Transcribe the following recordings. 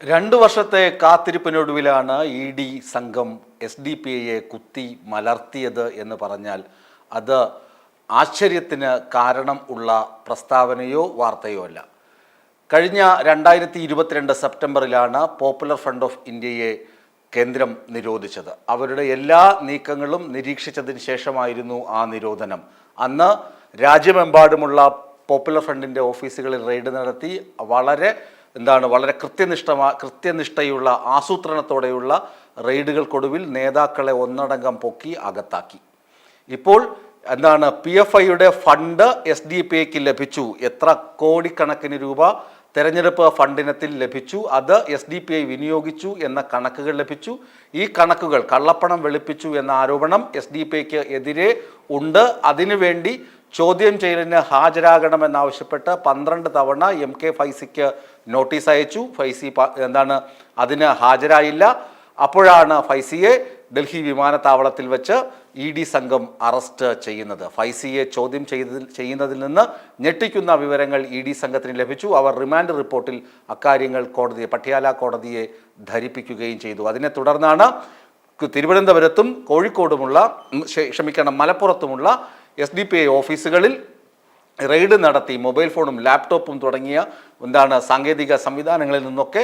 രണ്ടു വർഷത്തെ കാത്തിരിപ്പിനൊടുവിലാണ് ഇ ഡി സംഘം എസ് ഡി പി ഐയെ കുത്തി മലർത്തിയത് എന്ന് പറഞ്ഞാൽ അത് ആശ്ചര്യത്തിന് കാരണം ഉള്ള പ്രസ്താവനയോ വാർത്തയോ അല്ല. കഴിഞ്ഞ രണ്ടായിരത്തി ഇരുപത്തിരണ്ട് സെപ്റ്റംബറിലാണ് പോപ്പുലർ ഫ്രണ്ട് ഓഫ് ഇന്ത്യയെ കേന്ദ്രം നിരോധിച്ചത്. അവരുടെ എല്ലാ നീക്കങ്ങളും നിരീക്ഷിച്ചതിന് ശേഷമായിരുന്നു ആ നിരോധനം. അന്ന് രാജ്യമെമ്പാടുമുള്ള പോപ്പുലർ ഫ്രണ്ടിന്റെ ഓഫീസുകളിൽ റെയ്ഡ് നടത്തി വളരെ എന്താണ് വളരെ കൃത്യനിഷ്ഠമാ കൃത്യനിഷ്ഠയുള്ള ആസൂത്രണത്തോടെയുള്ള റെയ്ഡുകൾക്കൊടുവിൽ നേതാക്കളെ ഒന്നടങ്കം പൊക്കി അകത്താക്കി. ഇപ്പോൾ എന്താണ് പി എഫ് ഐയുടെ ഫണ്ട് എസ് ഡി പി ഐക്ക് ലഭിച്ചു. എത്ര കോടിക്കണക്കിന് രൂപ തെരഞ്ഞെടുപ്പ് ഫണ്ടിനത്തിൽ ലഭിച്ചു. അത് എസ് ഡി പി ഐ വിനിയോഗിച്ചു എന്ന കണക്കുകൾ ലഭിച്ചു. ഈ കണക്കുകൾ കള്ളപ്പണം വെളുപ്പിച്ചു എന്ന ആരോപണം എസ് ഡി പി ഐക്ക് എതിരെ ഉണ്ട്. അതിനുവേണ്ടി ചോദ്യം ചെയ്യലിന് ഹാജരാകണമെന്നാവശ്യപ്പെട്ട് പന്ത്രണ്ട് തവണ എം കെ ഫൈസിക്ക് നോട്ടീസ് അയച്ചു. ഫൈസി എന്താണ് അതിന് ഹാജരായില്ല. അപ്പോഴാണ് ഫൈസിയെ ഡൽഹി വിമാനത്താവളത്തിൽ വെച്ച് ഇ ഡി സംഘം അറസ്റ്റ് ചെയ്യുന്നത്. ഫൈസിയെ ചോദ്യം ചെയ്തതിൽ ചെയ്യുന്നതിൽ നിന്ന് ഞെട്ടിക്കുന്ന വിവരങ്ങൾ ഇ ഡി സംഘത്തിന് ലഭിച്ചു. അവർ റിമാൻഡ് റിപ്പോർട്ടിൽ അക്കാര്യങ്ങൾ കോടതിയെ പട്യാല കോടതിയെ ധരിപ്പിക്കുകയും ചെയ്തു. അതിനെ തുടർന്നാണ് തിരുവനന്തപുരത്തും കോഴിക്കോടുമുള്ള ക്ഷമിക്കണം മലപ്പുറത്തുമുള്ള എസ് ഡി പി ഐ ഓഫീസുകളിൽ റെയ്ഡ് നടത്തി മൊബൈൽ ഫോണും ലാപ്ടോപ്പും തുടങ്ങിയ എന്താണ് സാങ്കേതിക സംവിധാനങ്ങളിൽ നിന്നൊക്കെ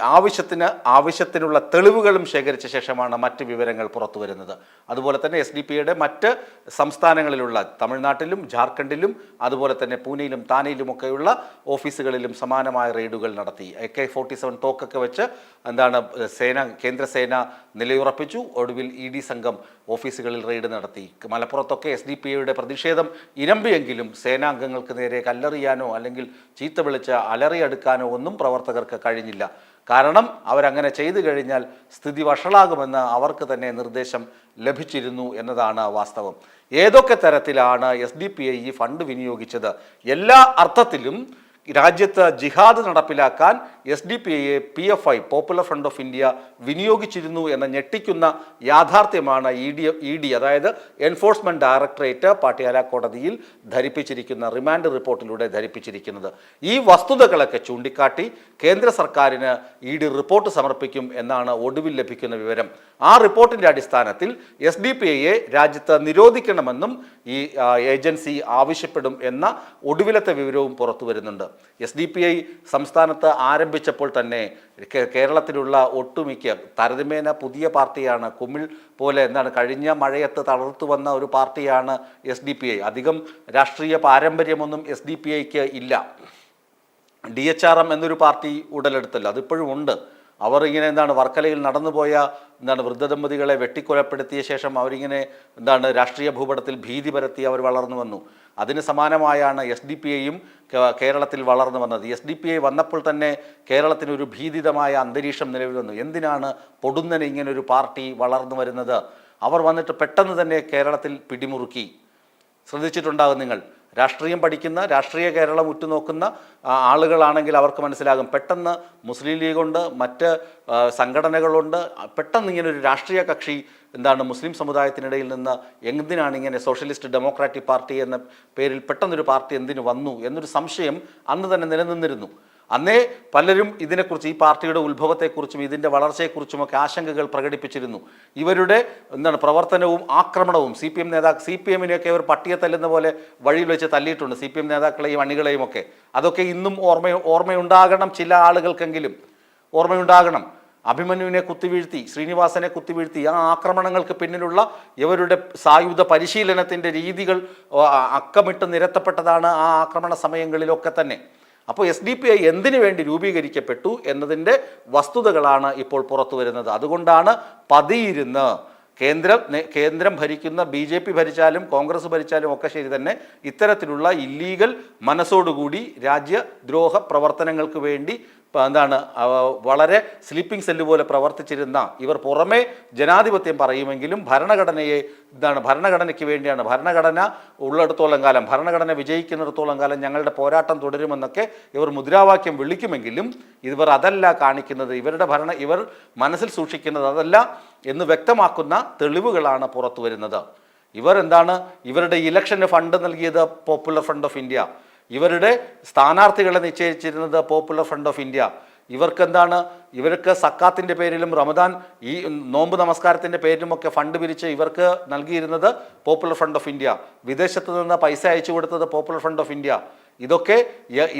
ആവശ്യത്തിന് ആവശ്യത്തിനുള്ള തെളിവുകളും ശേഖരിച്ച ശേഷമാണ് മറ്റ് വിവരങ്ങൾ പുറത്തു വരുന്നത്. അതുപോലെ തന്നെ എസ് ഡി പിയുടെ മറ്റ് സംസ്ഥാനങ്ങളിലുള്ള തമിഴ്നാട്ടിലും ജാർഖണ്ഡിലും അതുപോലെ തന്നെ പൂനെയിലും താനെയിലുമൊക്കെയുള്ള ഓഫീസുകളിലും സമാനമായ റെയ്ഡുകൾ നടത്തി. എ കെ ഫോർട്ടി സെവൻ തോക്കൊക്കെ വെച്ച് എന്താണ് സേന കേന്ദ്രസേന നിലയുറപ്പിച്ചു. ഒടുവിൽ ഇ ഡി സംഘം ഓഫീസുകളിൽ റെയ്ഡ് നടത്തി. മലപ്പുറത്തൊക്കെ എസ് ഡി പി പ്രതിഷേധം ഇരമ്പിയെങ്കിലും സേനാംഗങ്ങൾക്ക് നേരെ കല്ലെറിയാനോ അല്ലെങ്കിൽ ചീത്ത വിളിച്ച് അലറിയെടുക്കാനോ ഒന്നും പ്രവർത്തകർക്ക് കഴിഞ്ഞില്ല. കാരണം അവരങ്ങനെ ചെയ്തു കഴിഞ്ഞാൽ സ്ഥിതി വഷളാകുമെന്ന് അവർക്ക് തന്നെ നിർദ്ദേശം ലഭിച്ചിരുന്നു എന്നതാണ് വാസ്തവം. ഏതൊക്കെ തരത്തിലാണ് എസ് ഡി പി ഐ ഈ ഫണ്ട് വിനിയോഗിച്ചത്? എല്ലാ അർത്ഥത്തിലും രാജ്യത്ത് ജിഹാദ് നടപ്പിലാക്കാൻ എസ് ഡി പി ഐയെ P F I Popular Front of India വിനിയോഗിച്ചിരുന്നു എന്ന ഞെട്ടിക്കുന്ന യാഥാർത്ഥ്യമാണ് ഇ ഡി ഇ ഡി അതായത് എൻഫോഴ്സ്മെന്റ് ഡയറക്ടറേറ്റ് പാട്യാല കോടതിയിൽ ധരിപ്പിച്ചിരിക്കുന്ന റിമാൻഡ് റിപ്പോർട്ടിലൂടെ ധരിപ്പിച്ചിരിക്കുന്നത്. ഈ വസ്തുതകളൊക്കെ ചൂണ്ടിക്കാട്ടി കേന്ദ്ര സർക്കാരിന് ഇ ഡി റിപ്പോർട്ട് സമർപ്പിക്കും എന്നാണ് ഒടുവിൽ ലഭിക്കുന്ന വിവരം. ആ റിപ്പോർട്ടിന്റെ അടിസ്ഥാനത്തിൽ എസ് ഡി പി ഐയെ രാജ്യത്ത് നിരോധിക്കണമെന്നും ഈ ഏജൻസി ആവശ്യപ്പെടും എന്ന ഒടുവിലത്തെ വിവരവും പുറത്തു വരുന്നുണ്ട്. എസ് ഡി പി ഐ സംസ്ഥാനത്ത് ആരംഭിച്ചപ്പോൾ തന്നെ കേരളത്തിലുള്ള ഒട്ടുമിക്ക താരതമ്യേന പുതിയ പാർട്ടിയാണ്. കുമിൾ പോലെ എന്താണ് കഴിഞ്ഞ മഴയത്ത് തളർത്തു വന്ന ഒരു പാർട്ടിയാണ് എസ് ഡി പി ഐ. അധികം രാഷ്ട്രീയ പാരമ്പര്യമൊന്നും എസ് ഡി പി ഐക്ക് ഇല്ല. ഡി എച്ച് ആർ എം എന്നൊരു പാർട്ടി ഉടലെടുത്തല്ലോ അതിപ്പോഴും ഉണ്ട്. അവർ ഇങ്ങനെ എന്താണ് വർക്കലയിൽ നടന്നുപോയ എന്താണ് വൃദ്ധദമ്പതികളെ വെട്ടിക്കൊലപ്പെടുത്തിയ ശേഷം അവരിങ്ങനെ എന്താണ് രാഷ്ട്രീയ ഭൂപടത്തിൽ ഭീതി പരത്തി അവർ വളർന്നു വന്നു. അതിന് സമാനമായാണ് എസ് ഡി പി ഐയും കേരളത്തിൽ വളർന്നു വന്നത്. എസ് ഡി പി ഐ വന്നപ്പോൾ തന്നെ കേരളത്തിന് ഒരു ഭീതിതമായ അന്തരീക്ഷം നിലവിൽ വന്നു. എന്തിനാണ് പൊടുന്നനെ ഇങ്ങനൊരു പാർട്ടി വളർന്നു വരുന്നത്? അവർ വന്നിട്ട് പെട്ടെന്ന് തന്നെ കേരളത്തിൽ പിടിമുറുക്കി. ശ്രദ്ധിച്ചിട്ടുണ്ടാകും നിങ്ങൾ. രാഷ്ട്രീയം പഠിക്കുന്ന രാഷ്ട്രീയ കേരളം ഉറ്റുനോക്കുന്ന ആളുകളാണെങ്കിൽ അവർക്ക് മനസ്സിലാകും. പെട്ടെന്ന് മുസ്ലിം ലീഗുണ്ട് മറ്റ് സംഘടനകളുണ്ട്. പെട്ടെന്ന് ഇങ്ങനെ ഒരു രാഷ്ട്രീയ കക്ഷി എന്താണ് മുസ്ലിം സമുദായത്തിനിടയിൽ നിന്ന് എന്തിനാണ് ഇങ്ങനെ സോഷ്യലിസ്റ്റ് ഡെമോക്രാറ്റിക് പാർട്ടി എന്ന പേരിൽ പെട്ടെന്നൊരു പാർട്ടി എന്തിനു വന്നു എന്നൊരു സംശയം അന്ന് തന്നെ നിലനിന്നിരുന്നു. അന്നേ പലരും ഇതിനെക്കുറിച്ച് ഈ പാർട്ടിയുടെ ഉത്ഭവത്തെക്കുറിച്ചും ഇതിന്റെ വളർച്ചയെക്കുറിച്ചുമൊക്കെ ആശങ്കകൾ പ്രകടിപ്പിച്ചിരുന്നു. ഇവരുടെ എന്താണ് പ്രവർത്തനവും ആക്രമണവും സി പി എം നേതാക്കൾ സി പി എമ്മിനെയൊക്കെ അവർ പട്ടിയെ തല്ലുന്ന പോലെ വഴിയിൽ വെച്ച് തല്ലിയിട്ടുണ്ട് സി പി എം നേതാക്കളെയും അണികളെയും ഒക്കെ അതൊക്കെ ഇന്നും ഓർമ്മ ഓർമ്മയുണ്ടാകണം ചില ആളുകൾക്കെങ്കിലും. ഓർമ്മയുണ്ടാകണം. അഭിമന്യുവിനെ കുത്തിവീഴ്ത്തി ശ്രീനിവാസനെ കുത്തിവീഴ്ത്തി ആ ആക്രമണങ്ങൾക്ക് പിന്നിലുള്ള ഇവരുടെ സായുധ പരിശീലനത്തിന്റെ രീതികൾ അക്കമിട്ട് നിരത്തപ്പെട്ടതാണ് ആ ആക്രമണ സമയങ്ങളിലൊക്കെ തന്നെ. അപ്പോൾ എസ് ഡി പി ഐ എന്തിനു വേണ്ടി രൂപീകരിക്കപ്പെട്ടു എന്നതിന്റെ വസ്തുതകളാണ് ഇപ്പോൾ പുറത്തു വരുന്നത്. അതുകൊണ്ടാണ് പതിയിരുന്ന് കേന്ദ്രം കേന്ദ്രം ഭരിക്കുന്ന ബി ജെ പി ഭരിച്ചാലും കോൺഗ്രസ് ഭരിച്ചാലും ഒക്കെ ശരി തന്നെ ഇത്തരത്തിലുള്ള ഇല്ലീഗൽ മനസ്സോടുകൂടി രാജ്യദ്രോഹ പ്രവർത്തനങ്ങൾക്ക് വേണ്ടി എന്താണ് വളരെ സ്ലീപ്പിംഗ് സെല്ല് പോലെ പ്രവർത്തിച്ചിരുന്ന ഇവർ പുറമെ ജനാധിപത്യം പറയുമെങ്കിലും ഭരണഘടനയെ എന്താണ് ഭരണഘടനയ്ക്ക് വേണ്ടിയാണ്. ഭരണഘടന ഉള്ളിടത്തോളം കാലം ഭരണഘടന വിജയിക്കുന്നിടത്തോളം കാലം ഞങ്ങളുടെ പോരാട്ടം തുടരുമെന്നൊക്കെ ഇവർ മുദ്രാവാക്യം വിളിക്കുമെങ്കിലും ഇവർ അതല്ല കാണിക്കുന്നത്. ഇവരുടെ ഭരണ ഇവർ മനസ്സിൽ സൂക്ഷിക്കുന്നത് അതല്ല എന്ന് വ്യക്തമാക്കുന്ന തെളിവുകളാണ് പുറത്തു വരുന്നത്. ഇവർ എന്താണ് ഇവരുടെ ഇലക്ഷന് ഫണ്ട് നൽകിയത് പോപ്പുലർ ഫ്രണ്ട് ഓഫ് ഇന്ത്യ ഇവരുടെ സ്ഥാനാർത്ഥികളെ നിശ്ചയിച്ചിരുന്നത് പോപ്പുലർ ഫ്രണ്ട് ഓഫ് ഇന്ത്യ ഇവർക്കെന്താണ്? ഇവർക്ക് സക്കാത്തിന്റെ പേരിലും റമദാൻ ഈ നോമ്പ് നമസ്കാരത്തിന്റെ പേരിലുമൊക്കെ ഫണ്ട് പിരിച്ച് ഇവർക്ക് നൽകിയിരുന്നത് പോപ്പുലർ ഫ്രണ്ട് ഓഫ് ഇന്ത്യ വിദേശത്ത് നിന്ന് പൈസ അയച്ചു കൊടുത്തത് പോപ്പുലർ ഫ്രണ്ട് ഓഫ് ഇന്ത്യ ഇതൊക്കെ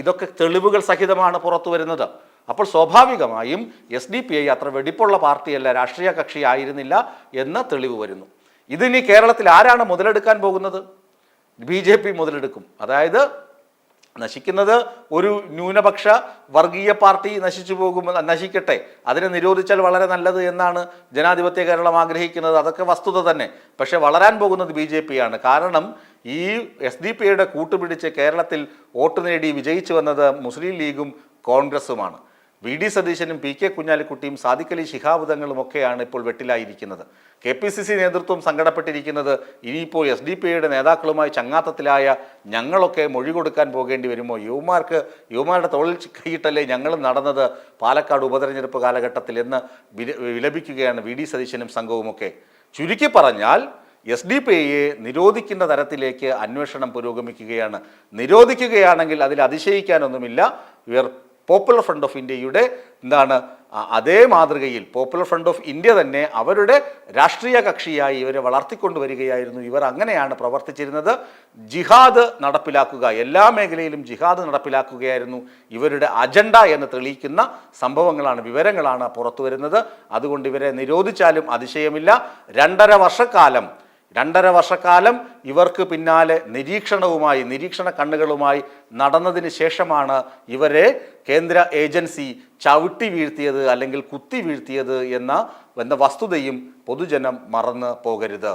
ഇതൊക്കെ തെളിവുകൾ സഹിതമാണ് പുറത്തു വരുന്നത്. അപ്പോൾ സ്വാഭാവികമായും എസ് ഡി പി ഐ അത്ര വെടിപ്പുള്ള പാർട്ടിയല്ല രാഷ്ട്രീയ കക്ഷി ആയിരുന്നില്ല എന്ന തെളിവ് വരുന്നു. ഇതിനി കേരളത്തിൽ ആരാണ് മുതലെടുക്കാൻ പോകുന്നത്? ബി ജെ പി മുതലെടുക്കും. അതായത് നശിക്കുന്നത് ഒരു ന്യൂനപക്ഷ വർഗീയ പാർട്ടി നശിച്ചു പോകും നശിക്കട്ടെ. അതിനെ നിരോധിച്ചാൽ വളരെ നല്ലത് എന്നാണ് ജനാധിപത്യ കേരളം ആഗ്രഹിക്കുന്നത്. അതൊക്കെ വസ്തുത തന്നെ. പക്ഷെ വളരാൻ പോകുന്നത് ബി ജെ കാരണം ഈ എസ് ഡി പിയുടെ കൂട്ടുപിടിച്ച് കേരളത്തിൽ വോട്ട് നേടി വിജയിച്ചു വന്നത് മുസ്ലിം ലീഗും കോൺഗ്രസുമാണ്. വി ഡി സതീശനും പി കെ കുഞ്ഞാലിക്കുട്ടിയും സാദിഖലി ശിഹാബുദങ്ങളും ഒക്കെയാണ് ഇപ്പോൾ വെട്ടിലായിരിക്കുന്നത്. കെ പി സി സി നേതൃത്വം സങ്കടപ്പെട്ടിരിക്കുന്നത് ഇനിയിപ്പോൾ എസ് ഡി പി ഐയുടെ നേതാക്കളുമായി ചങ്ങാത്തത്തിലായ ഞങ്ങളൊക്കെ മൊഴി കൊടുക്കാൻ പോകേണ്ടി വരുമോ? യുവമാർക്ക് യുവമാരുടെ തൊഴിൽ കൈയിട്ടല്ലേ ഞങ്ങൾ നടന്നത് പാലക്കാട് ഉപതെരഞ്ഞെടുപ്പ് കാലഘട്ടത്തിൽ എന്ന് വിലപിക്കുകയാണ് വി ഡി സതീശനും സംഘവുമൊക്കെ ചുരുക്കി പറഞ്ഞാൽ എസ് ഡി പി ഐയെ നിരോധിക്കുന്ന തരത്തിലേക്ക് അന്വേഷണം പുരോഗമിക്കുകയാണ്. നിരോധിക്കുകയാണെങ്കിൽ അതിൽ അതിശയിക്കാനൊന്നുമില്ല. ഇവർ പോപ്പുലർ ഫ്രണ്ട് ഓഫ് ഇന്ത്യയുടെ എന്താണ് അതേ മാതൃകയിൽ പോപ്പുലർ ഫ്രണ്ട് ഓഫ് ഇന്ത്യ തന്നെ അവരുടെ രാഷ്ട്രീയ കക്ഷിയായി ഇവരെ വളർത്തിക്കൊണ്ടുവരികയായിരുന്നു. ഇവർ അങ്ങനെയാണ് പ്രവർത്തിച്ചിരുന്നത്. ജിഹാദ് നടപ്പിലാക്കുക എല്ലാ മേഖലയിലും ജിഹാദ് നടപ്പിലാക്കുകയായിരുന്നു. ഇവരുടെ അജണ്ട എന്ന് തെളിയിക്കുന്ന സംഭവങ്ങളാണ് വിവരങ്ങളാണ് പുറത്തു വരുന്നത് അതുകൊണ്ട് ഇവരെ നിരോധിച്ചാലും അതിശയമില്ല. രണ്ടര വർഷക്കാലം രണ്ടര വർഷക്കാലം ഇവർക്ക് പിന്നാലെ നിരീക്ഷണവുമായി നിരീക്ഷണ കണ്ണുകളുമായി നടന്നതിന് ശേഷമാണ് ഇവരെ കേന്ദ്ര ഏജൻസി ചവിട്ടി വീഴ്ത്തിയത് അല്ലെങ്കിൽ കുത്തി വീഴ്ത്തിയത് എന്ന എന്ന വസ്തുതയും പൊതുജനം മറന്ന് പോകരുത്.